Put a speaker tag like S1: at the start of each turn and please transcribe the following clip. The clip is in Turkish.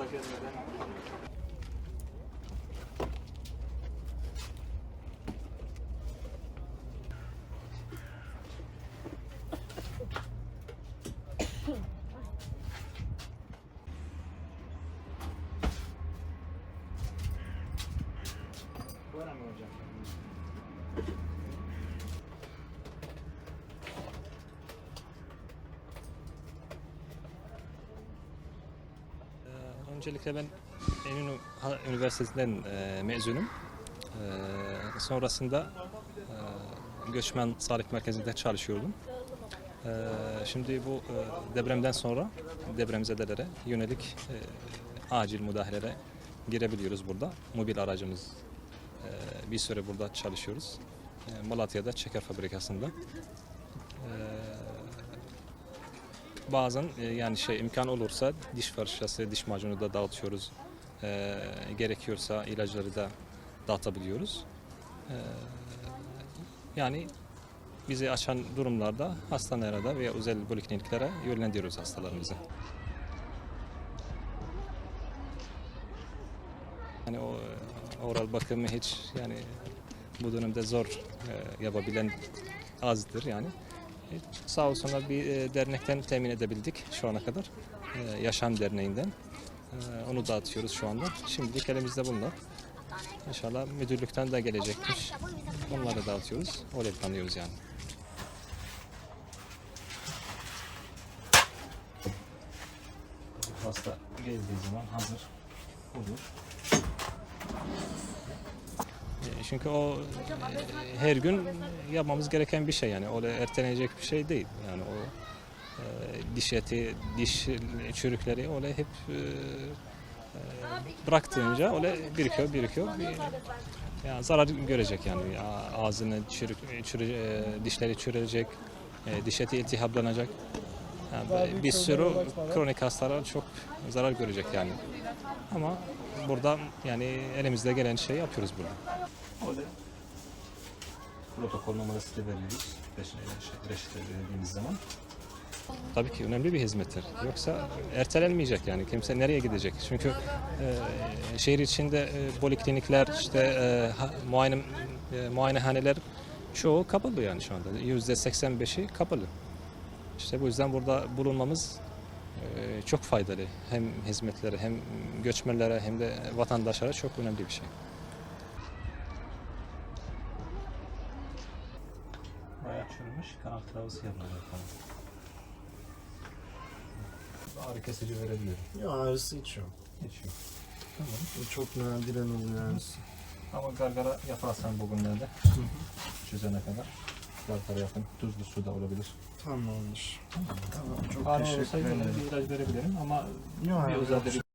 S1: Ee, Öncelikle ben Eminönü Üniversitesi'nden e, mezunum. E, sonrasında e, Göçmen Sağlık Merkezi'nde çalışıyordum. E, şimdi bu e, depremden sonra depremzedelere yönelik e, acil müdahalelere girebiliyoruz burada. Mobil aracımız e, bir süre burada çalışıyoruz. E, Malatya'da şeker fabrikasında. E, bazen e, yani şey imkan olursa diş fırçası, diş macunu da dağıtıyoruz. E, gerekiyorsa ilacları da dağıtabiliyoruz. E, yani bizi açan durumlarda hastanelerde veya özel polikliniklere yönlendiriyoruz hastalarımızı. Yani o e, oral bakımı hiç yani bu dönemde zor e, yapabilen azdır yani. Sağ olsunlar bir e, dernekten temin edebildik şu ana kadar. E, Yaşam Derneği'nden. E, Onu dağıtıyoruz şu anda. Şimdilik elimizde bunlar. İnşallah müdürlükten de gelecekmiş. Onları dağıtıyoruz. Öyle planlıyoruz yani. Hasta geldiği zaman hazır olur. Çünkü o her gün yapmamız gereken bir şey yani. Öyle ertelenecek bir şey değil. Yani o e, diş eti, diş çürükleri öyle hep e, e, bıraktığınca öyle birikiyor, birikiyor. Bir, yani zarar görecek yani. Ya, Ağzını çürük, çürü, e, dişleri çürüyecek, e, diş eti iltihaplanacak. Yani bir sürü kronik hastalar çok zarar görecek yani. Ama burada yani elimizde gelen şeyi yapıyoruz burada. Protokol numarası da veriyoruz reçete verdiğimiz zaman. Tabii ki önemli bir hizmettir. Yoksa ertelenmeyecek yani. Kimse nereye gidecek? Çünkü e, şehir içinde e, poliklinikler, işte e, ha, muayene e, muayenehaneler çoğu kapalı yani şu anda. Yüzde 85'i kapalı. İşte bu yüzden burada bulunmamız e, çok faydalı. Hem hizmetlere hem göçmenlere hem de vatandaşlara çok önemli bir şey. Bayağı çürümüş, kanal travması yapıyorlar falan. Ağrı kesici verebilirim.
S2: Ya ağrısı hiç yok.
S1: Hiç yok. Tamam.
S2: Bu çok nadiren oluyor ağrısı.
S1: Ama gargara yaparsan bugünlerde çözene kadar gargara yapın. Tuzlu su da olabilir.
S2: Tamamdır. Tamam, çok
S1: Ağrı
S2: teşekkür
S1: olsaydı
S2: ederim.
S1: verebilirim ama
S2: Yok,
S1: bir
S2: yok.
S1: özel bir